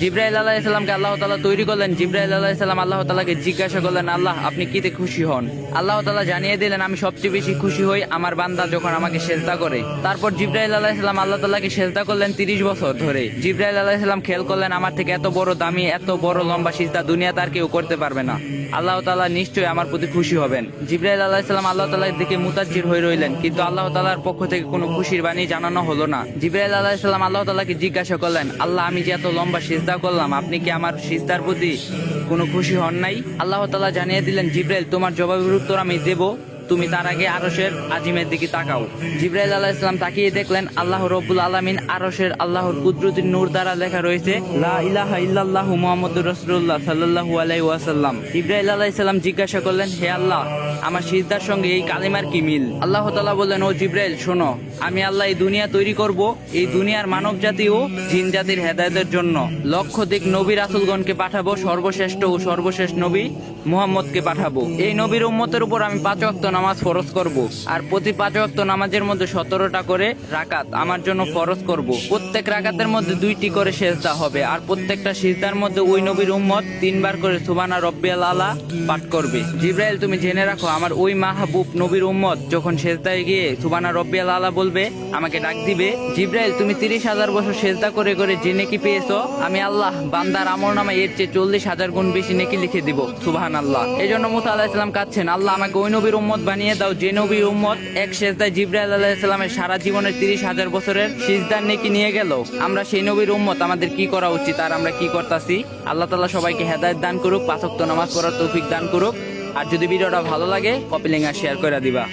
জিব্রাইল ইসলামকে আল্লাহ তালা তৈরি করলেন। জিব্রাইল ইসলাম আল্লাহ তালাকে জিজ্ঞাসা করলেন, আল্লাহ, আপনি কিতে খুশি হন? আল্লাহ তালা জানিয়ে দিলেন, আমি সবচেয়ে বেশি খুশি হই আমার বান্দা যখন আমাকে সেজদা করে। তারপর জিব্রাইল ইসলাম আল্লাহ তালাকে সেজদা করলেন তিরিশ বছর ধরে। জিব্রাইল আলাহ ইসলাম খেয়াল করলেন, আমার থেকে এত বড় দামি, এত বড় লম্বা সিজদা দুনিয়া তার কেউ করতে পারবে না। আল্লাহ তালা নিশ্চয়ই আমার প্রতি খুশি হবেন। জিব্রাইল ইসলাম আল্লাহ তালার দিকে মুতাজ্জির হয়ে রইলেন, কিন্তু আল্লাহ তালার পক্ষ থেকে কোনো খুশির বাণী জানানো হলো না। জিব্রাইল ইসলাম আল্লাহ তালাকে জিজ্ঞাসা করলেন, আল্লাহ, আমি যে এত লম্বা সিজদা করলাম, আপনি কি আমার সিজদার প্রতি কোনো খুশি হন নাই? আল্লাহ তালা জানিয়ে দিলেন, জিব্রাইল, তোমার জবাবের উত্তর আমি দেব। তুমি তার আগে আরশের আজিমের দিকে তাকাও। জিব্রাইল আলাহ ইসলাম তাকিয়ে দেখলেন, আল্লাহ রব্বুল আলমিন আরশের আল্লাহর কুদরতির নূর দ্বারা লেখা রয়েছে, লা ইলাহা ইল্লাল্লাহু মুহাম্মাদুর রাসূলুল্লাহ সাল্লাল্লাহু আলাইহি ওয়াসাল্লাম। জিজ্ঞাসা করলেন, হে আল্লাহ, আমার সিজদার সঙ্গে এই কালিমার কি মিল? আল্লাহ তাআলা বললেন, ও জিব্রাইল, শোনো, আমি আল্লাহ এই দুনিয়া তৈরি করব, এই দুনিয়ার মানব জাতি ও জিন জাতির হেদায়েতের জন্য। লক্ষ দিক নবী রাসূলগণকে পাঠাবো, সর্বশ্রেষ্ঠ ও সর্বশেষ নবী মুহাম্মদকে পাঠাবো। এই নবীর উম্মতের উপর আমি পাঁচ ওয়াক্ত নামাজ ফরজ করব। আর প্রতি পাঁচ ওয়াক্ত নামাজের মধ্যে সতেরোটা করে রাকাত আমার জন্য ফরজ করব। প্রত্যেক রাকাতের মধ্যে দুইটি করে সেজদা হবে। আর প্রত্যেকটা সিজদার মধ্যে ওই নবীর উম্মত তিনবার করে সুবানা রব্বিয়াল আলা পাঠ করবে। জিব্রাইল, তুমি জেনে রাখো, আমার ওই মাহবুব নবীর উম্মত যখন সেজদায় গিয়ে সুবানা রব্বিয়াল আলা বলবে, আমাকে ডাক দিবে, জিব্রাইল, তুমি তিরিশ হাজার বছর সেজদা করে করে যে নেকি পেয়েছ? আমি আল্লাহ বান্দার আমল নামা এর চেয়ে চল্লিশ হাজার গুণ বেশি নেকি লিখে দিব। সুবাহান আল্লাহ এই জন্য মুসা আল্লাহ ইসলাম কাঁদছেন, আল্লাহ আমাকে ওই নবীর উম্মত বানিয়ে দাও যে নবী উম্মত, এক সেজদায় জিব্রাইল আলাহিসাল্লামের সারা জীবনের তিরিশ হাজার বছরের সিজদার নেকি নিয়ে গেল। আমরা সেই নবীর উম্মত, আমাদের কি করা উচিত আর আমরা কি করতেছি? আল্লাহ তালা সবাইকে হেদায়ত দান করুক পাঁচক্ত নামাজ পড়ার তৌফিক দান করুক। আর যদি ভিডিওটা ভালো লাগে কপিলিং আর শেয়ার করে দিবা।